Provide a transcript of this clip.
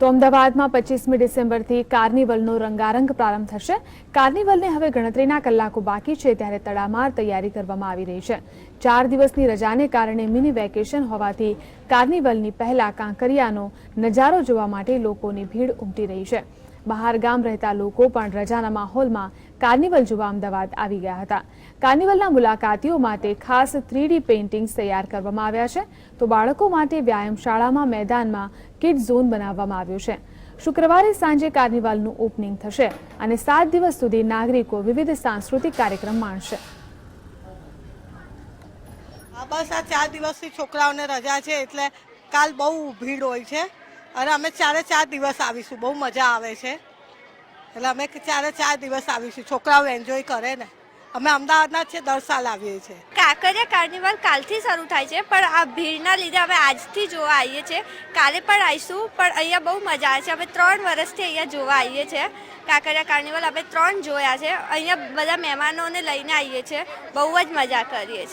તો અમદાવાદમાં પચીસમી ડિસેમ્બરથી કાર્નિવલનો રંગારંગ પ્રારંભ થશે. કાર્નિવલને હવે ગણતરીના કલાકો બાકી છે ત્યારે તડામાર તૈયારી કરવામાં આવી રહી છે. ચાર દિવસની રજાને કારણે મિની વેકેશન હોવાથી કાર્નિવલની પહેલા કાંકરિયાનો નજારો જોવા માટે લોકોની ભીડ ઉમટી રહી છે. બહાર ગામ રહેતા લોકો પણ રજાના માહોલમાં કાર્નિવલ જોવા અમદાવાદ આવી ગયા હતા. કાર્નિવલના મુલાકાતીઓ માટે ખાસ થ્રીડી પેઇન્ટિંગ્સ તૈયાર કરવામાં આવ્યા છે. તો બાળકો માટે વ્યાયામ શાળામાં મેદાનમાં કિડ ઝોન બનાવવામાં આવ્યો છે. શુક્રવારે સાંજે કાર્નિવલનું ઓપનિંગ થશે અને સાત દિવસ સુધી નાગરિકો વિવિધ સાંસ્કૃતિક કાર્યક્રમ માણશે. બસ આ ચાર દિવસથી છોકરાઓને રજા છે એટલે કાલ બહુ ભીડ હોય છે. અને અમે ચારે ચાર દિવસ આવીશું. બહુ મજા આવે છે. એટલે અમે ચારે ચાર દિવસ આવીશું. છોકરાઓ એન્જોય કરે ને. અમે અમદાવાદના છે, દર સાલ આવીએ છીએ. કાંકરિયા કાર્નિવલ કાલથી શરૂ થાય છે, પણ આ ભીડના લીધે અમે આજથી જોવા આવીએ છીએ. કાલે પણ આવીશું, પણ અહીંયા બહુ મજા આવે છે. અમે ત્રણ વર્ષથી અહીંયા જોવા આવીએ છીએ. કાંકરિયા કાર્નિવલ અમે ત્રણ જોયા છે. અહીંયા બધા મહેમાનોને લઈને આવીએ છીએ. બહુ જ મજા કરીએ છીએ.